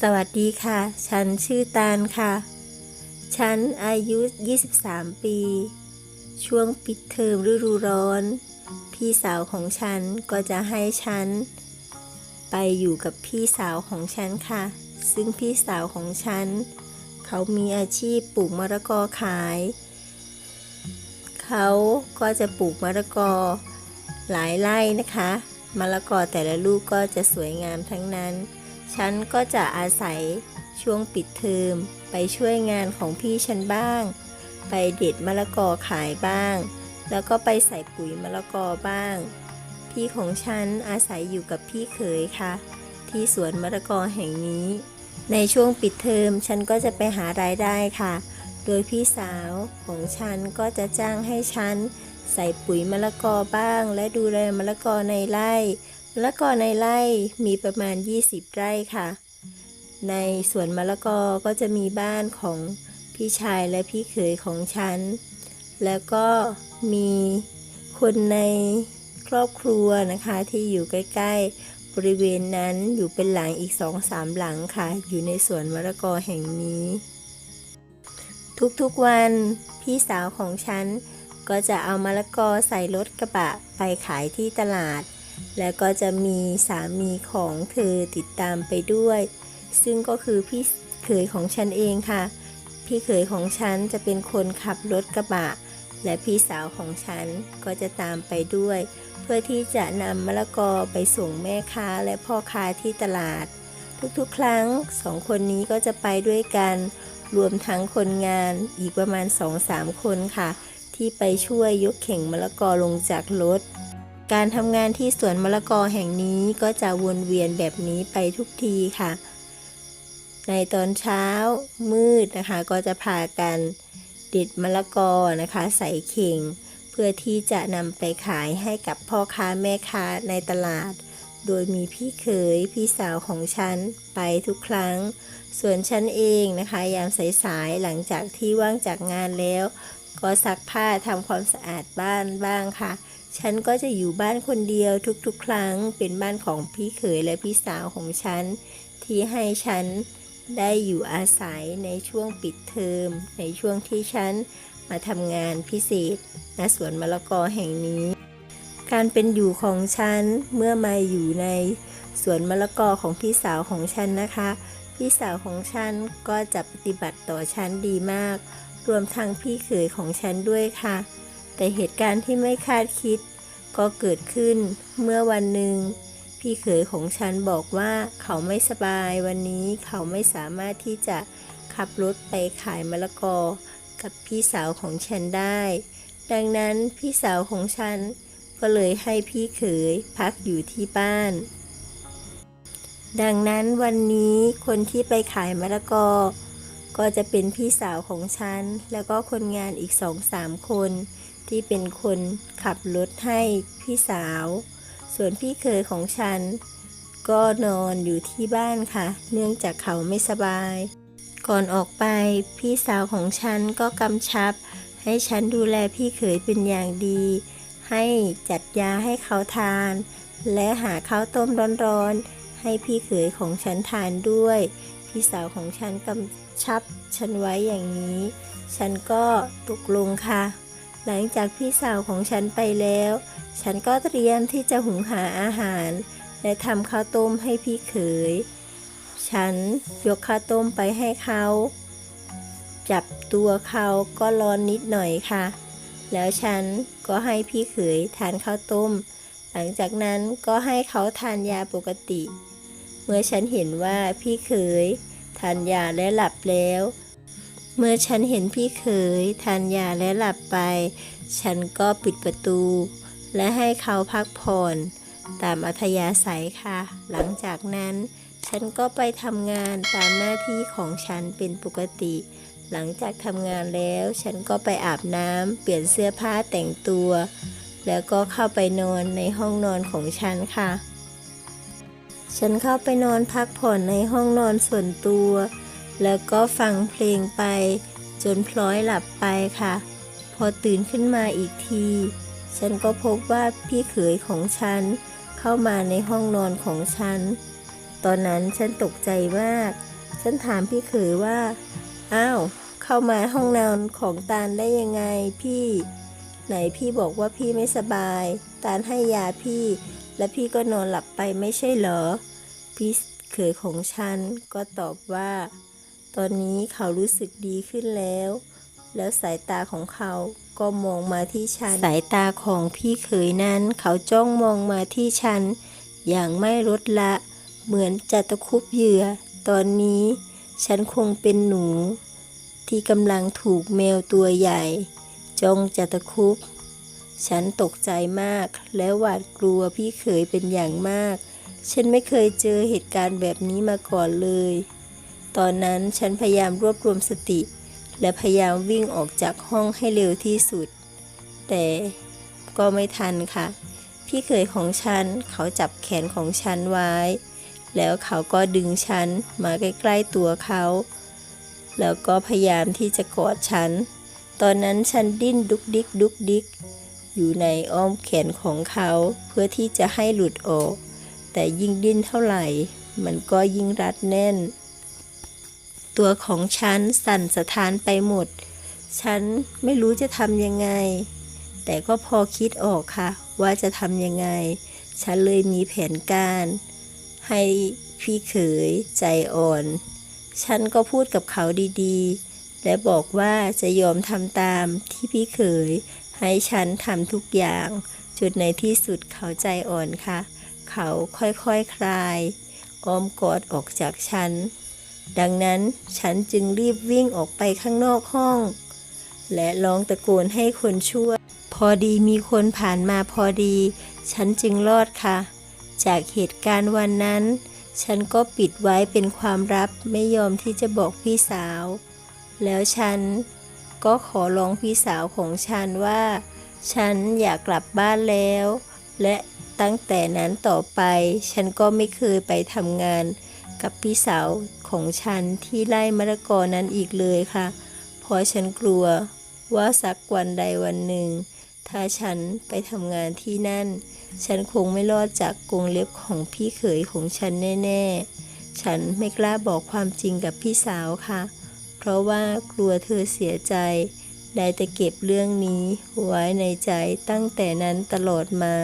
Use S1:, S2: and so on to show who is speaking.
S1: สวัสดีค่ะ ฉันชื่อตาลค่ะ ฉันอายุ 23 ปี ช่วงปิดเทอมฤดูร้อน พี่สาวของฉันก็จะให้ฉัน ไปอยู่กับพี่สาวของฉันค่ะ ซึ่งพี่สาวของฉัน เขามีอาชีพปลูกมะละกอขาย เขาก็จะปลูกมะละกอหลายไร่นะคะ มะละกอแต่ละลูกก็จะสวยงามทั้งนั้น ฉันก็จะอาศัยช่วงปิดเทอมไปช่วยงานของพี่ฉันบ้าง ไปเด็ดมะละกอขายบ้าง แล้วก็ไปใส่ปุ๋ยมะละกอบ้าง พี่ของฉันอาศัยอยู่กับพี่เขยค่ะ ที่สวนมะละกอแห่งนี้ ในช่วงปิดเทอมฉันก็จะไปหารายได้ค่ะ โดยพี่สาวของฉันก็จะจ้างให้ฉันใส่ปุ๋ยมะละกอบ้าง และดูแลมะละกอในไร่ ละกอในไร่มีประมาณ 20 ไร่ค่ะ ในสวนมะละกอก็จะมีบ้านของพี่ชายและพี่เขยของฉัน แล้วก็มีคนในครอบครัวนะคะที่อยู่ใกล้ๆ บริเวณนั้นอยู่เป็นหลังอีกสองสามหลังค่ะ อยู่ในสวนมะละกอแห่งนี้ ทุกๆวันพี่สาวของฉันก็จะเอามะละกอใส่รถกระบะไปขายที่ตลาด แล้วก็จะมีสามีของเธอติดตามไปด้วย ซึ่งก็คือพี่เขยของฉันเองค่ะ พี่เขยของฉันจะเป็นคนขับรถกระบะ และพี่สาวของฉันก็จะตามไปด้วย เพื่อที่จะนำมะละกอไปส่งแม่ค้าและพ่อค้าที่ตลาด ทุกๆ ครั้งสองคนนี้ก็จะไปด้วยกัน รวมทั้งคนงานอีกประมาณ 2-3 คนค่ะ ที่ไปช่วยยกเข่งมะละกอลงจากรถ การทำงานที่สวนมะละกอแห่งนี้ก็จะวนเวียนแบบนี้ไปทุกทีค่ะ ในตอนเช้ามืดนะคะก็จะพากันเด็ดมะละกอนะคะใส่เข่ง เพื่อที่จะนำไปขายให้กับพ่อค้าแม่ค้าในตลาด โดยมีพี่เขยพี่สาวของฉันไปทุกครั้ง ส่วนฉันเองนะคะ ยามสายๆหลังจากที่ว่างจากงานแล้ว ก็ซักผ้าทำความสะอาดบ้านบ้างค่ะ ฉันก็จะอยู่บ้านคนเดียวทุกๆ ครั้งเป็นบ้านของพี่เขยและพี่สาวของฉัน ที่ให้ฉันได้อยู่อาศัยในช่วงปิดเทอม ในช่วงที่ฉันมาทำงานพิเศษณสวนมะละกอแห่งนี้ การเป็นอยู่ของฉันเมื่อมาอยู่ในสวนมะละกอของพี่สาวของฉันนะคะ พี่สาวของฉันก็จะปฏิบัติต่อฉันดีมาก รวมทั้งพี่เขยของฉันด้วยค่ะ แต่เหตุการณ์ที่ไม่คาดคิด ก็เกิดขึ้นเมื่อวันหนึ่ง พี่เขยของฉันบอกว่าเขาไม่สบายวันนี้เขาไม่สามารถที่จะขับรถไปขายมะละกอ กับพี่สาวของฉันได้ ดังนั้นพี่สาวของฉัน ก็เลยให้พี่เขยพักอยู่ที่บ้านดังนั้นวันนี้คนที่ไปขายมะละกอ ก็จะเป็นพี่สาวของฉัน แล้วก็คนงานอีกสองสามคน ที่เป็นคนขับรถให้พี่สาว ส่วนพี่เคยของฉัน ก็นอนอยู่ที่บ้านค่ะ เนื่องจากเขาไม่สบาย ก่อนออกไปพี่สาวของฉันก็กำชับ ให้ฉันดูแลพี่เขยเป็นอย่างดี ให้จัดยาให้เขาทาน และหาข้าวต้มร้อนๆให้พี่เขยของฉันทานด้วย พี่สาวของฉันกำ ชับฉันไว้อย่างนี้ ฉันก็ตกลงค่ะ หลังจากพี่สาวของฉันไปแล้ว ฉันก็เตรียมที่จะหุงหาอาหาร และทำข้าวต้มให้พี่เขย ฉันยกข้าวต้มไปให้เขา จับตัวเขาก็ร้อนนิดหน่อยค่ะ แล้วฉันก็ให้พี่เขยทานข้าวต้ม หลังจากนั้นก็ให้เขาทานยาปกติ เมื่อฉันเห็นว่าพี่เขย ทานยาและหลับแล้ว เมื่อฉันเห็นพี่เขยทานยาและหลับไป ฉันก็ปิดประตู และให้เขาพักผ่อน ตามอัธยาศัยค่ะ หลังจากนั้น ฉันก็ไปทำงานตามหน้าที่ของฉันเป็นปกติ หลังจากทำงานแล้ว ฉันก็ไปอาบน้ำเปลี่ยนเสื้อผ้าแต่งตัว แล้วก็เข้าไปนอนในห้องนอนของฉันค่ะ ฉันเข้าไปนอนพักผ่อนในห้องนอนส่วนตัว แล้วก็ฟังเพลงไป จนพลอยหลับไปค่ะ พอตื่นขึ้นมาอีกที ฉันก็พบว่าพี่เขยของฉัน เข้ามาในห้องนอนของฉัน ตอนนั้นฉันตกใจมาก ฉันถามพี่เขยว่า อ้าว เข้ามาห้องนอนของตาลได้ยังไงพี่ ไหนพี่บอกว่าพี่ไม่สบาย ตาลให้ยาพี่ และพี่ก็นอนหลับไปไม่ใช่เหรอ พี่เขยของฉันก็ตอบว่า ตอนนี้เขารู้สึกดีขึ้นแล้ว แล้วสายตาของเขาก็มองมาที่ฉัน สายตาของพี่เขยนั้น เขาจ้องมองมาที่ฉัน อย่างไม่ลดละ เหมือนจะตะคุบเหยื่อ ตอนนี้ ฉันคงเป็นหนู ที่กำลังถูกแมวตัวใหญ่จ้องจะตะคุบ ฉันตกใจมาก และหวาดกลัวพี่เขยเป็นอย่างมาก ฉันไม่เคยเจอเหตุการณ์แบบนี้มาก่อนเลย ตอนนั้นฉันพยายามรวบรวมสติ และพยายามวิ่งออกจากห้องให้เร็วที่สุด แต่ก็ไม่ทันค่ะ พี่เขยของฉันเขาจับแขนของฉันไว้ แล้วเขาก็ดึงฉันมาใกล้ๆตัวเขา แล้วก็พยายามที่จะกอดฉัน ตอนนั้นฉันดิ้นดุกดิกดุกดิก อยู่ในอ้อมแขนของเขาเพื่อที่จะให้หลุดออก แต่ยิ่งดิ้นเท่าไหร่ มันก็ยิ่งรัดแน่น ตัวของฉันสั่นสะท้านไปหมด ฉันไม่รู้จะทำยังไง แต่ก็พอคิดออกค่ะ ว่าจะทำยังไง ฉันเลยมีแผนการ ให้พี่เขยใจอ่อน ฉันก็พูดกับเขาดีๆ และบอกว่าจะยอมทำตามที่พี่เขย ให้ฉันทำทุกอย่างจนในที่สุดเขาใจอ่อนค่ะ เขาค่อยๆคคลาย อ้อมกอดออกจากฉัน ดังนั้นฉันจึงรีบวิ่งออกไปข้างนอกห้อง และร้องตะโกนให้คนช่วย พอดีมีคนผ่านมาพอดี ฉันจึงรอดค่ะ จากเหตุการณ์วันนั้น ฉันก็ปิดไว้เป็นความลับไม่ยอมที่จะบอกพี่สาว แล้วฉัน ก็ขอร้องพี่สาวของฉันว่า ฉันอยากกลับบ้านแล้ว และตั้งแต่นั้นต่อไป ฉันก็ไม่เคยไปทำงาน กับพี่สาวของฉันที่ไร่มะละกอนั้นอีกเลยค่ะ เพราะฉันกลัวว่าสักวันใดวันหนึ่ง ถ้าฉันไปทำงานที่นั่น ฉันคงไม่รอดจากกรงเล็บของพี่เขยของฉันแน่ ๆ ฉันไม่กล้าบอกความจริงกับพี่สาวค่ะ เพราะว่ากลัวเธอเสียใจ ได้แต่เก็บเรื่องนี้ไว้ในใจตั้งแต่นั้นตลอดมา